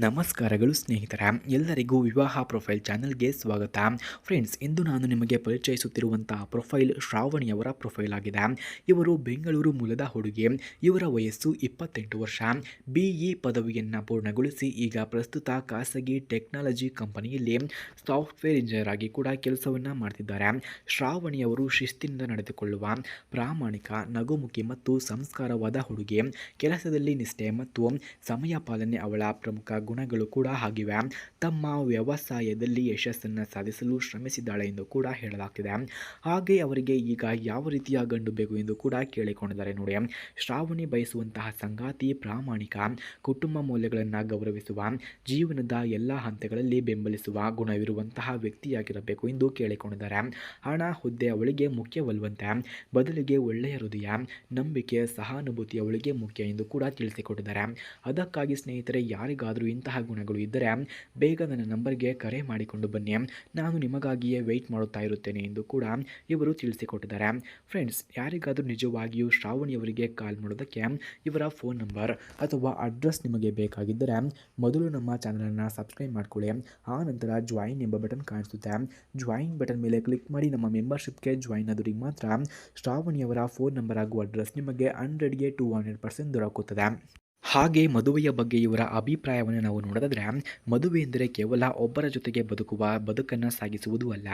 ನಮಸ್ಕಾರಗಳು ಸ್ನೇಹಿತರ. ಎಲ್ಲರಿಗೂ ವಿವಾಹ ಪ್ರೊಫೈಲ್ ಚಾನಲ್ಗೆ ಸ್ವಾಗತ. ಫ್ರೆಂಡ್ಸ್, ಇಂದು ನಾನು ನಿಮಗೆ ಪರಿಚಯಿಸುತ್ತಿರುವಂತಹ ಪ್ರೊಫೈಲ್ ಶ್ರಾವಣಿಯವರ ಪ್ರೊಫೈಲ್ ಆಗಿದೆ. ಇವರು ಬೆಂಗಳೂರು ಮೂಲದ ಹುಡುಗಿ. ಇವರ ವಯಸ್ಸು ಇಪ್ಪತ್ತೆಂಟು ವರ್ಷ. ಬಿಇ ಪದವಿಯನ್ನು ಪೂರ್ಣಗೊಳಿಸಿ ಈಗ ಪ್ರಸ್ತುತ ಖಾಸಗಿ ಟೆಕ್ನಾಲಜಿ ಕಂಪನಿಯಲ್ಲಿ ಸಾಫ್ಟ್ವೇರ್ ಇಂಜಿನಿಯರ್ ಆಗಿ ಕೂಡ ಕೆಲಸವನ್ನು ಮಾಡ್ತಿದ್ದಾರೆ. ಶ್ರಾವಣಿಯವರು ಶಿಸ್ತಿನಿಂದ ನಡೆದುಕೊಳ್ಳುವ ಪ್ರಾಮಾಣಿಕ, ನಗುಮುಖಿ ಮತ್ತು ಸಂಸ್ಕಾರವಾದ ಹುಡುಗಿ. ಕೆಲಸದಲ್ಲಿ ನಿಷ್ಠೆ ಮತ್ತು ಸಮಯ ಪಾಲನೆ ಅವಳ ಪ್ರಮುಖ ಗುಣಗಳು ಕೂಡ ಆಗಿವೆ. ತಮ್ಮ ವ್ಯವಸಾಯದಲ್ಲಿ ಯಶಸ್ಸನ್ನು ಸಾಧಿಸಲು ಶ್ರಮಿಸಿದ್ದಾಳೆ ಎಂದು ಕೂಡ ಹೇಳಲಾಗ್ತಿದೆ. ಹಾಗೆ ಅವರಿಗೆ ಈಗ ಯಾವ ರೀತಿಯ ಗಂಡು ಬೇಕು ಎಂದು ಕೂಡ ಕೇಳಿಕೊಂಡಿದ್ದಾರೆ ನೋಡಿ. ಶ್ರಾವಣಿ ಬಯಸುವಂತಹ ಸಂಗಾತಿ ಪ್ರಾಮಾಣಿಕ, ಕುಟುಂಬ ಮೌಲ್ಯಗಳನ್ನು ಗೌರವಿಸುವ, ಜೀವನದ ಎಲ್ಲ ಹಂತಗಳಲ್ಲಿ ಬೆಂಬಲಿಸುವ ಗುಣವಿರುವಂತಹ ವ್ಯಕ್ತಿಯಾಗಿರಬೇಕು ಎಂದು ಕೇಳಿಕೊಂಡಿದ್ದಾರೆ. ಹಣ, ಹುದ್ದೆ ಅವಳಿಗೆ ಮುಖ್ಯವಲ್ವಂತೆ. ಬದಲಿಗೆ ಒಳ್ಳೆಯ ಹೃದಯ, ನಂಬಿಕೆ, ಸಹಾನುಭೂತಿ ಅವಳಿಗೆ ಮುಖ್ಯ ಎಂದು ಕೂಡ ತಿಳಿಸಿಕೊಟ್ಟಿದ್ದಾರೆ. ಅದಕ್ಕಾಗಿ ಸ್ನೇಹಿತರೆ, ಯಾರಿಗಾದರೂ ಇಂತಹ ಗುಣಗಳು ಇದ್ದರೆ ಬೇಗ ನನ್ನ ನಂಬರ್ಗೆ ಕರೆ ಮಾಡಿಕೊಂಡು ಬನ್ನಿ. ನಾನು ನಿಮಗಾಗಿಯೇ ವೆಯ್ಟ್ ಮಾಡುತ್ತಾ ಇರುತ್ತೇನೆ ಎಂದು ಕೂಡ ಇವರು ತಿಳಿಸಿಕೊಟ್ಟಿದ್ದಾರೆ. ಫ್ರೆಂಡ್ಸ್ ಯಾರಿಗಾದರೂ ನಿಜವಾಗಿಯೂ ಶ್ರಾವಣಿಯವರಿಗೆ ಕಾಲ್ ಮಾಡೋದಕ್ಕೆ ಇವರ ಫೋನ್ ನಂಬರ್ ಅಥವಾ ಅಡ್ರೆಸ್ ನಿಮಗೆ ಬೇಕಾಗಿದ್ದರೆ ಮೊದಲು ನಮ್ಮ ಚಾನಲನ್ನು ಸಬ್ಸ್ಕ್ರೈಬ್ ಮಾಡ್ಕೊಳ್ಳಿ. ಆ ನಂತರ ಜಾಯಿನ್ ಎಂಬ ಬಟನ್ ಕಾಣಿಸುತ್ತೆ. ಜಾಯಿನ್ ಬಟನ್ ಮೇಲೆ ಕ್ಲಿಕ್ ಮಾಡಿ ನಮ್ಮ ಮೆಂಬರ್ಶಿಪ್ಗೆ ಜಾಯಿನ್ ಆದವರಿಗೆ ಮಾತ್ರ ಶ್ರಾವಣಿಯವರ ಫೋನ್ ನಂಬರ್ ಹಾಗೂ ಅಡ್ರೆಸ್ ನಿಮಗೆ ಹಂಡ್ರೆಡ್ಗೆ ಟು ಹಂಡ್ರೆಡ್ ಪರ್ಸೆಂಟ್ ದೊರಕುತ್ತದೆ. ಹಾಗೆ ಮದುವೆಯ ಬಗ್ಗೆ ಇವರ ಅಭಿಪ್ರಾಯವನ್ನು ನಾವು ನೋಡಿದ್ರೆ, ಮದುವೆ ಎಂದರೆ ಕೇವಲ ಒಬ್ಬರ ಜೊತೆಗೆ ಬದುಕುವ, ಬದುಕನ್ನು ಸಾಗಿಸುವುದು ಅಲ್ಲ.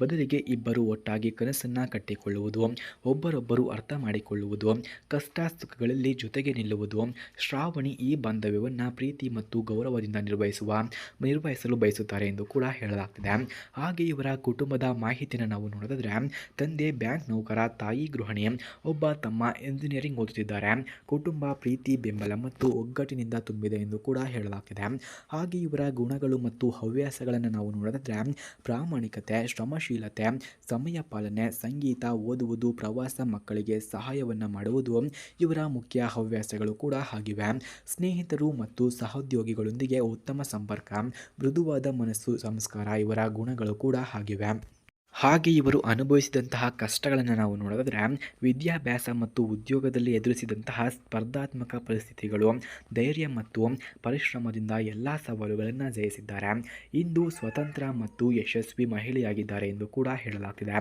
ಬದಲಿಗೆ ಇಬ್ಬರು ಒಟ್ಟಾಗಿ ಕನಸನ್ನು ಕಟ್ಟಿಕೊಳ್ಳುವುದು, ಒಬ್ಬರೊಬ್ಬರು ಅರ್ಥ ಮಾಡಿಕೊಳ್ಳುವುದು, ಕಷ್ಟ ಸುಖಗಳಲ್ಲಿ ಜೊತೆಗೆ ನಿಲ್ಲುವುದು, ಶ್ರಾವಣಿ ಈ ಬಾಂಧವ್ಯವನ್ನು ಪ್ರೀತಿ ಮತ್ತು ಗೌರವದಿಂದ ನಿರ್ವಹಿಸುವ, ನಿರ್ವಹಿಸಲು ಬಯಸುತ್ತಾರೆ ಎಂದು ಕೂಡ ಹೇಳಲಾಗ್ತಿದೆ. ಹಾಗೆ ಇವರ ಕುಟುಂಬದ ಮಾಹಿತಿಯನ್ನು ನಾವು ನೋಡಿದ್ರೆ, ತಂದೆ, ಬ್ಯಾಂಕ್ ನೌಕರ, ತಾಯಿ ಗೃಹಿಣಿ, ಒಬ್ಬ ತಮ್ಮ ಎಂಜಿನಿಯರಿಂಗ್ ಓದುತ್ತಿದ್ದಾರೆ. ಕುಟುಂಬ, ಪ್ರೀತಿ, ಬೆಂಬಲ ಮತ್ತು ಒಗ್ಗಟ್ಟಿನಿಂದ ತುಂಬಿದೆ ಎಂದು ಕೂಡ ಹೇಳಲಾಗಿದೆ ಹಾಗೆ ಇವರ ಗುಣಗಳು ಮತ್ತು ಹವ್ಯಾಸಗಳನ್ನು ನಾವು ನೋಡಿದ್ರೆ ಪ್ರಾಮಾಣಿಕತೆ, ಶ್ರಮಶೀಲತೆ, ಸಮಯ ಪಾಲನೆ, ಸಂಗೀತ, ಓದುವುದು, ಪ್ರವಾಸ ಮಕ್ಕಳಿಗೆ ಸಹಾಯವನ್ನು ಮಾಡುವುದು ಇವರ ಮುಖ್ಯ ಹವ್ಯಾಸಗಳು ಕೂಡ ಆಗಿವೆ. ಸ್ನೇಹಿತರು ಮತ್ತು ಸಹೋದ್ಯೋಗಿಗಳೊಂದಿಗೆ ಉತ್ತಮ ಸಂಪರ್ಕ, ಮೃದುವಾದ ಮನಸ್ಸು, ಸಂಸ್ಕಾರ ಇವರ ಗುಣಗಳು ಕೂಡ ಆಗಿವೆ. ಹಾಗೆ ಇವರು ಅನುಭವಿಸಿದಂತಹ ಕಷ್ಟಗಳನ್ನು ನಾವು ನೋಡೋದಾದರೆ, ವಿದ್ಯಾಭ್ಯಾಸ ಮತ್ತು ಉದ್ಯೋಗದಲ್ಲಿ ಎದುರಿಸಿದಂತಹ ಸ್ಪರ್ಧಾತ್ಮಕ ಪರಿಸ್ಥಿತಿಗಳು, ಧೈರ್ಯ ಮತ್ತು ಪರಿಶ್ರಮದಿಂದ ಎಲ್ಲ ಸವಾಲುಗಳನ್ನು ಜಯಿಸಿದ್ದಾರೆ. ಇಂದು ಸ್ವತಂತ್ರ ಮತ್ತು ಯಶಸ್ವಿ ಮಹಿಳೆಯಾಗಿದ್ದಾರೆ ಎಂದು ಕೂಡ ಹೇಳಲಾಗ್ತಿದೆ.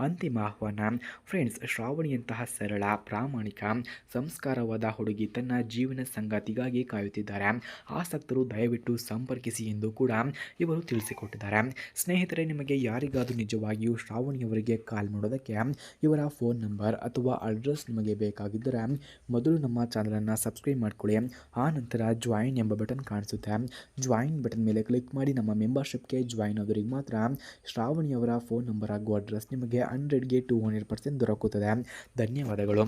ಅಂತಿಮ ಆಹ್ವಾನ ಫ್ರೆಂಡ್ಸ್ ಶ್ರಾವಣಿಯಂತಹ ಸರಳ, ಪ್ರಾಮಾಣಿಕ, ಸಂಸ್ಕಾರವಾದ ಹುಡುಗಿ ತನ್ನ ಜೀವನ ಸಂಗಾತಿಗಾಗಿ ಕಾಯುತ್ತಿದ್ದಾರೆ. ಆಸಕ್ತರು ದಯವಿಟ್ಟು ಸಂಪರ್ಕಿಸಿ ಎಂದು ಕೂಡ ಇವರು ತಿಳಿಸಿಕೊಟ್ಟಿದ್ದಾರೆ. ಸ್ನೇಹಿತರೆ, ನಿಮಗೆ ಯಾರಿಗಾದರೂ ನಿಜವಾಗಿ ನಿಜವಾಗಿಯೂ ಶ್ರಾವಣಿಯವರಿಗೆ ಕಾಲ್ ಮಾಡೋದಕ್ಕೆ ಇವರ ಫೋನ್ ನಂಬರ್ ಅಥವಾ ಅಡ್ರೆಸ್ ನಿಮಗೆ ಬೇಕಾಗಿದ್ದರೆ ಮೊದಲು ನಮ್ಮ ಚಾನಲನ್ನು ಸಬ್ಸ್ಕ್ರೈಬ್ ಮಾಡ್ಕೊಳ್ಳಿ. ಆ ನಂತರ ಜಾಯಿನ್ ಎಂಬ ಬಟನ್ ಕಾಣಿಸುತ್ತೆ. ಜಾಯಿನ್ ಬಟನ್ ಮೇಲೆ ಕ್ಲಿಕ್ ಮಾಡಿ ನಮ್ಮ ಮೆಂಬರ್ಶಿಪ್ಗೆ ಜಾಯಿನ್ ಆದವರಿಗೆ ಮಾತ್ರ ಶ್ರಾವಣಿಯವರ ಫೋನ್ ನಂಬರ್ ಹಾಗೂ ಅಡ್ರೆಸ್ ನಿಮಗೆ ಹಂಡ್ರೆಡ್ಗೆ ಟೂ ಹಂಡ್ರೆಡ್ ಪರ್ಸೆಂಟ್ ದೊರಕುತ್ತದೆ. ಧನ್ಯವಾದಗಳು.